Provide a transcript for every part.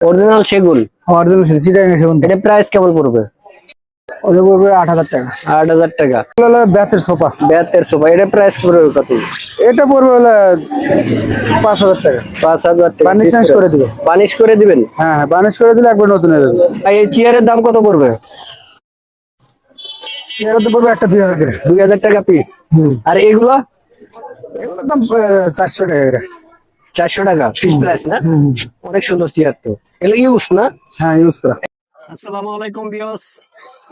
Original সেগুন। Original সিটাং সেগুন এটা প্রাইস কেমন পড়বে? ওদের পড়বে আট হাজার টাকা। আট হাজার টাকা। ব্যাতের সোফা বেয়াত্তর সোফা এটা প্রাইস পড়বে কত? এটা পড়বে হলো পাঁচ হাজার টাকা। পাঁচ হাজার টাকা চেঞ্জ করে দিবে। বানিশ করে দিবেন? হ্যাঁ হ্যাঁ বার্নিশ করে দিলে একবার নতুন হয়ে যাবে। এই চেয়ারের দাম কত পড়বে? এটা তো পড়বে একটা দুই হাজার দুই হাজার টাকা পিস আর এগুলো? এগুলোর দাম চারশো টাকা চারশো টাকা পিস প্রাইস না? অনেক সুন্দর চেয়ার তো। এগুলো ইউজ না? হ্যাঁ ইউজ করা। আসসালামু আলাইকুম বিয়স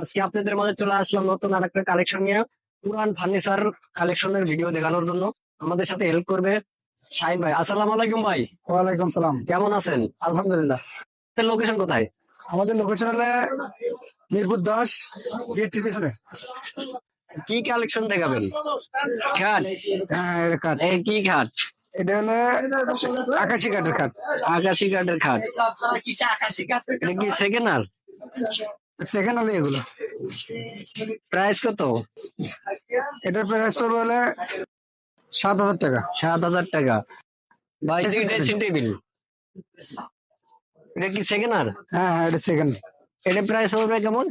আজকে আপনাদের মাঝে চলে আসলাম নতুন আরেকটা কালেকশন নিয়ে। পুরান ফার্নিচার কালেকশনের ভিডিও দেখানোর জন্য। আমাদের সাথে হেল্প করবে শাহিন ভাই। আসসালামু আলাইকুম ভাই। ওয়ালাইকুম সালাম। কেমন আছেন? আলহামদুলিল্লাহ। লোকেশন কোথায়? আমাদের লোকেশন হলে মিরপুর দশ বিএটির পিছনে। কি কালেকশন দেখাবেন? খাট? হ্যাঁ এই কি খাট? এটা হলো আকাশি কাঠের কাঠ আকাশি কাঠের খাট। এটা কি সেকেন্ড আর সেকেন্ড হলে এগুলো। প্রাইস কত? এটার প্রাইস পড়বে হলে সাত হাজার টাকা। সাত হাজার টাকা। ভাই ড্রেসিং টেবিল এটা কি সেকেন্ড আর হ্যাঁ হ্যাঁ এটা সেকেন্ড এটা প্রাইস হবে কেমন?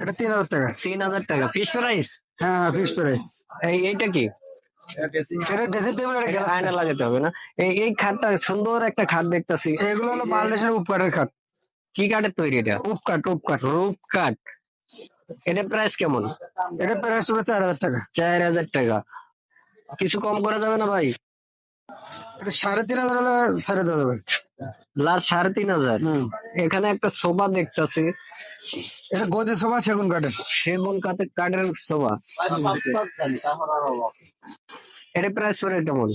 এটা তিন হাজার টাকা। তিন হাজার টাকা। ফিস প্রাইস হ্যাঁ হ্যাঁ ফিক্স প্রাইস এই এইটা কি? এটা ড্রেসিং টেবিল এটা গ্লাস আয়না লাগাতে হবে না। এই এই খাটটা সুন্দর একটা খাট দেখতাছি। এগুলো হলো বাংলাদেশের উপকাঠের কাঠ কি কাঠের তৈরি এটা? উপকাঠ উপকাঠ রূপ কাঠ। এটা প্রাইস কেমন? এটা প্রাইস পড়বে চার হাজার টাকা। চার হাজার টাকা। কিছু কম করা যাবে না ভাই? এটা সাড়ে তিন হাজার হলে ছেড়ে দেওয়া যাবে। লাস্ট সাড়ে তিন হাজার। হুম। এখানে একটা সোফা দেখতাছি। এটা গদি সোফা সেগুন কাঠের। সেগুন কাঠের কাঠের সোফা এটা প্রাইস পড়ে কেমন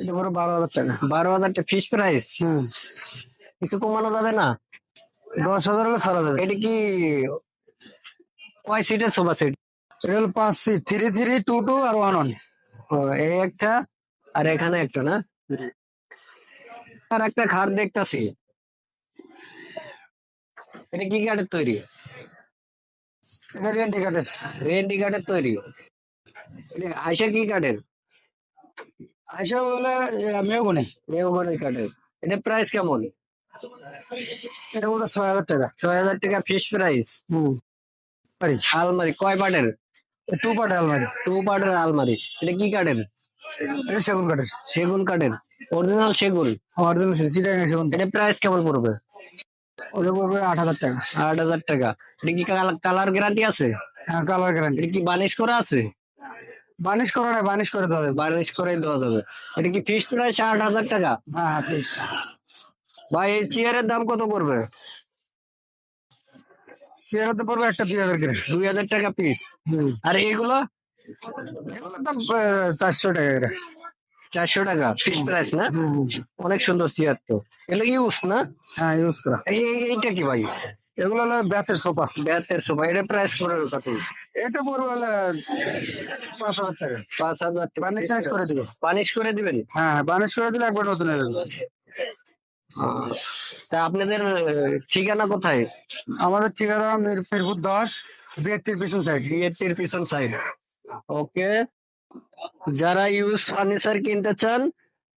এটা পুরো বারো হাজার টাকা। বারো হাজার টাকা ফিস প্রাইস হুম। কিছু কমানো যাবে না? দশ হাজার হলে ছাড়া যাবে। এটা কি কয় সিটের সোফা সেট এটা হলো পাঁচ seat three three two two আর ওয়ান ওয়ান এই একটা আর এখানে একটা না? আর একটা খাট দেখতাছি। এটা কি কাঠের তৈরি? এটা রেন্টি কাঠের। রেন্ডি কাঠের তৈরি। এটা আইসা কি কাঠের আইসা বলে মেহগনি। কাঠের এটা প্রাইস কেমন? এটা পুরো ছয় হাজার টাকা। ছয় হাজার টাকা ফিস প্রাইস হুম। আলমারি। কয় পার্টের? টু পার্ট আলমারি। টু পার্টের আলমারি। এটা কি কাঠের এটা সেগুন কাঠের। সেগুন কাঠের। অরিজিনাল সেগুন? অরিজিনাল সিটাং সেগুন। এটা প্রাইস কেমন পড়বে? ওদের পড়বে আট হাজার টাকা। আট হাজার টাকা। এটা কি কালার গ্যারান্টি আছে? হ্যাঁ কালার গ্যারান্টি কি বানিশ করা আছে? বানিশ করা নাই বানিশ করে দেওয়া যাবে বানিশ করে দেওয়া যাবে। এটা কি ফিক্স প্রাইস আট হাজার টাকা? হ্যাঁ হ্যাঁ প্লিজ ভাই এই চেয়ারের দাম কত পড়বে? চেয়ারাতে পড়বে একটা দুই হাজার করে। দুই হাজার টাকা পিস আর এগুলো? এগুলোর দাম চারশো টাকা করে। চারশো টাকা ফিক্স প্রাইস না। অনেক সুন্দর চেয়ার তো। এগুলো ইউজ না? হ্যাঁ ইউজ করা। এই এই- এইটা কি ভাই? এগুলো হলো ব্যাতের সোফা। বেতের সোফা এটা প্রাইস পড়বে কত? এটা পড়বে হলো পাঁচ হাজার টাকা। পাঁচ হাজার টাকা। বানিশ করে দিব। বানিশ করে দিবেন? হ্যাঁ হ্যাঁ বানিশ করে দিলে একবার নতুন হয়ে তা আপনাদের ঠিকানা কোথায়? আমাদের ঠিকানা মিরপুর দশ বিএটির পিছন সাইড বিয়ের পিছন সাইড ওকে। যারা ইউজ ফার্নিচার কিনতে চান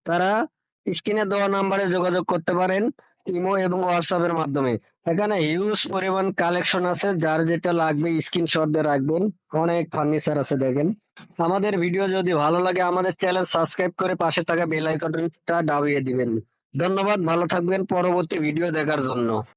তারা স্ক্রিনে দেওয়া নাম্বারে যোগাযোগ করতে পারেন ইমো এবং হোয়াটসঅ্যাপের মাধ্যমে। এখানে হিউজ পরিমাণ কালেকশন আছে, যার যেটা লাগবে স্ক্রিনশট দিয়ে রাখবেন। অনেক ফার্নিচার আছে দেখেন। আমাদের ভিডিও যদি ভালো লাগে, আমাদের চ্যানেল সাবস্ক্রাইব করে পাশে থাকা বেল আইকনটা দাবিয়ে দিবেন। ধন্যবাদ, ভালো থাকবেন। পরবর্তী ভিডিও দেখার জন্য।